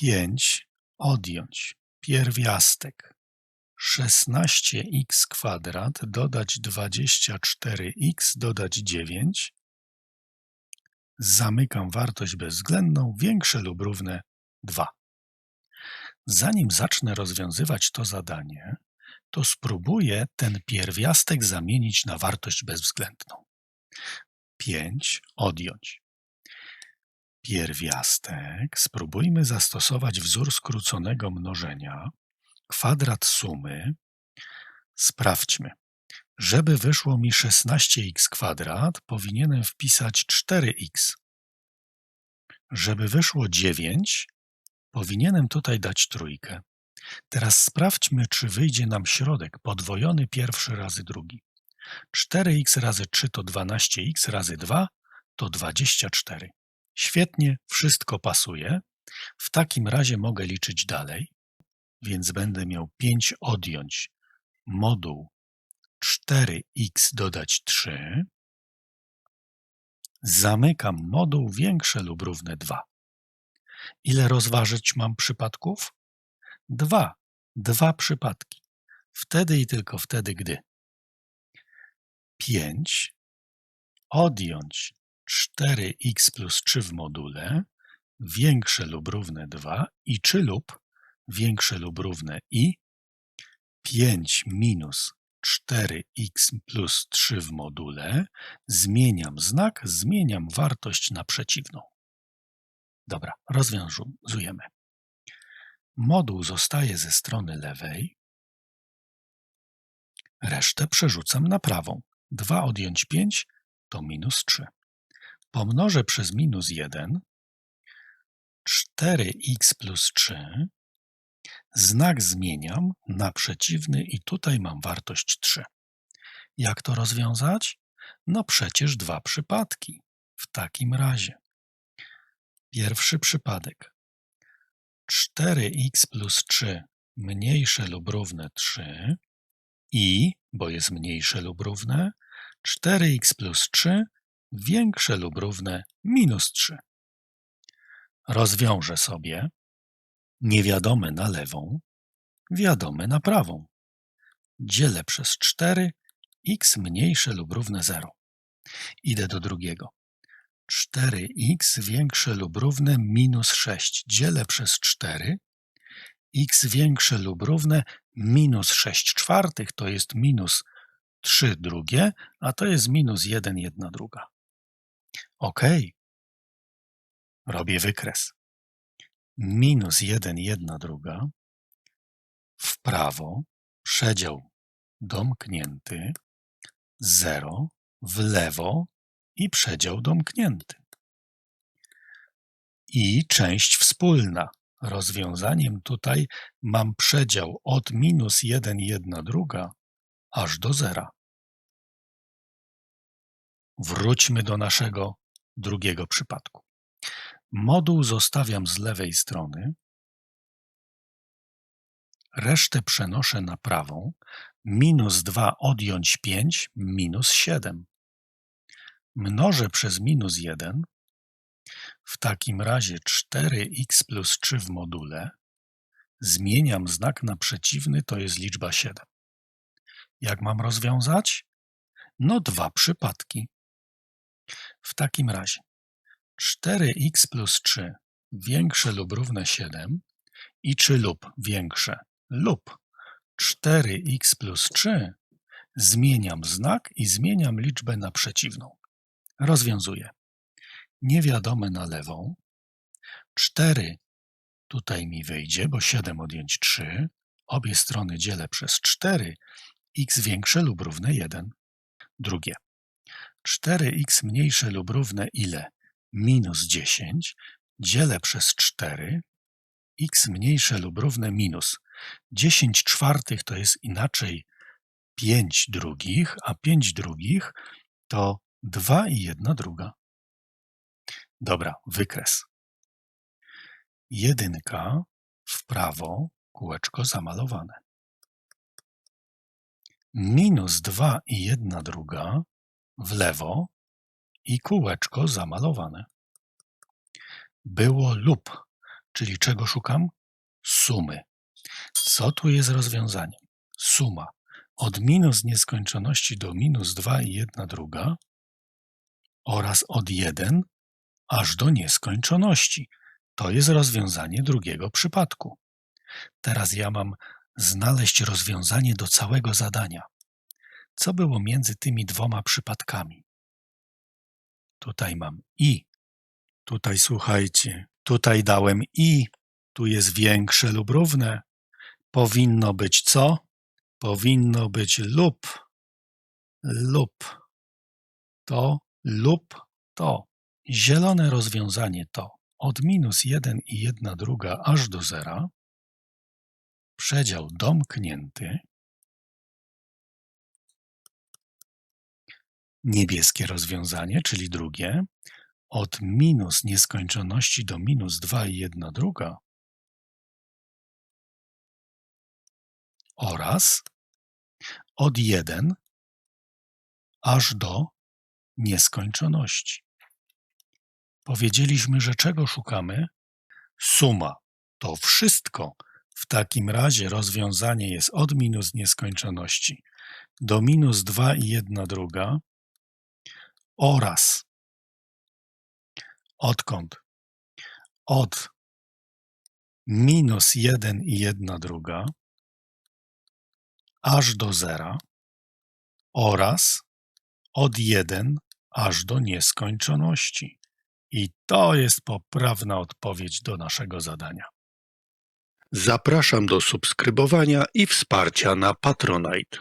5 odjąć pierwiastek 16x kwadrat dodać 24x dodać 9 zamykam wartość bezwzględną większe lub równe 2. Zanim zacznę rozwiązywać to zadanie, to spróbuję ten pierwiastek zamienić na wartość bezwzględną. 5 odjąć. Pierwiastek spróbujmy zastosować wzór skróconego mnożenia. Kwadrat sumy. Sprawdźmy. Żeby wyszło mi 16x kwadrat, powinienem wpisać 4x. Żeby wyszło 9, powinienem tutaj dać trójkę. Teraz sprawdźmy, czy wyjdzie nam środek podwojony pierwszy razy drugi. 4x razy 3 to 12x razy 2 to 24. Świetnie, wszystko pasuje. W takim razie mogę liczyć dalej, więc będę miał 5 odjąć moduł 4x dodać 3. Zamykam moduł większe lub równe 2. Ile rozważyć mam przypadków? Dwa. Dwa przypadki. Wtedy i tylko wtedy, gdy 5 odjąć 4x plus 3 w module większe lub równe 2 i czy lub większe lub równe i 5 minus 4x plus 3 w module zmieniam znak, zmieniam wartość na przeciwną. Dobra, rozwiązujemy. Moduł zostaje ze strony lewej, resztę przerzucam na prawą. 2 odjąć 5 to minus 3. Pomnożę przez minus 1, 4x plus 3, znak zmieniam na przeciwny i tutaj mam wartość 3. Jak to rozwiązać? No przecież dwa przypadki. W takim razie. Pierwszy przypadek. 4x plus 3 mniejsze lub równe 3 i, bo jest mniejsze lub równe, 4x plus 3 większe lub równe minus 3. Rozwiążę sobie niewiadome na lewą, wiadome na prawą. Dzielę przez 4, x mniejsze lub równe 0. Idę do drugiego. 4x większe lub równe minus 6. Dzielę przez 4. x większe lub równe minus 6 czwartych to jest minus 3 drugie, a to jest minus 1 jedna druga. OK. Robię wykres. Minus 1 jedna druga. W prawo przedział domknięty. 0 w lewo i przedział domknięty. I część wspólna. Rozwiązaniem tutaj mam przedział od minus 1 jedna druga aż do zera. Wróćmy do naszego drugiego przypadku. Moduł zostawiam z lewej strony, resztę przenoszę na prawą, minus 2 odjąć 5, minus 7. Mnożę przez minus 1, w takim razie 4x plus 3 w module, zmieniam znak na przeciwny, to jest liczba 7. Jak mam rozwiązać? No dwa przypadki. W takim razie 4x plus 3 większe lub równe 7 i czy lub większe lub 4x plus 3 zmieniam znak i zmieniam liczbę na przeciwną. Rozwiązuję. Niewiadome na lewą. 4 tutaj mi wyjdzie, bo 7 odjąć 3. Obie strony dzielę przez 4. x większe lub równe 1. Drugie. 4x mniejsze lub równe ile? Minus 10 dzielę przez 4, x mniejsze lub równe minus 10 czwartych to jest inaczej 5 drugich, a 5 drugich to 2 i 1 druga. Dobra, wykres. Jedynka w prawo, kółeczko zamalowane. Minus 2 i 1 druga w lewo i kółeczko zamalowane. Było lub, Czyli czego szukam? Sumy. Co tu jest rozwiązaniem? Suma. Od minus nieskończoności do minus 2 i 1 druga oraz od 1 aż do nieskończoności. To jest rozwiązanie drugiego przypadku. Teraz ja mam znaleźć rozwiązanie do całego zadania. Co było między tymi dwoma przypadkami? Tutaj mam i. Tutaj słuchajcie, tutaj dałem i. Tu jest większe lub równe. Powinno być co? Powinno być lub. Lub. To lub to. Zielone rozwiązanie to od minus 1 i 1 druga aż do zera. Przedział domknięty. Niebieskie rozwiązanie, czyli drugie, od minus nieskończoności do minus 2 i 1 druga oraz od 1 aż do nieskończoności. Powiedzieliśmy, że czego szukamy? Suma. To wszystko. W takim razie rozwiązanie jest od minus nieskończoności do minus 2 i 1 druga oraz odkąd? Od minus 1 i 1 druga aż do zera oraz od 1 aż do nieskończoności. I to jest poprawna odpowiedź do naszego zadania. Zapraszam do subskrybowania i wsparcia na Patronite.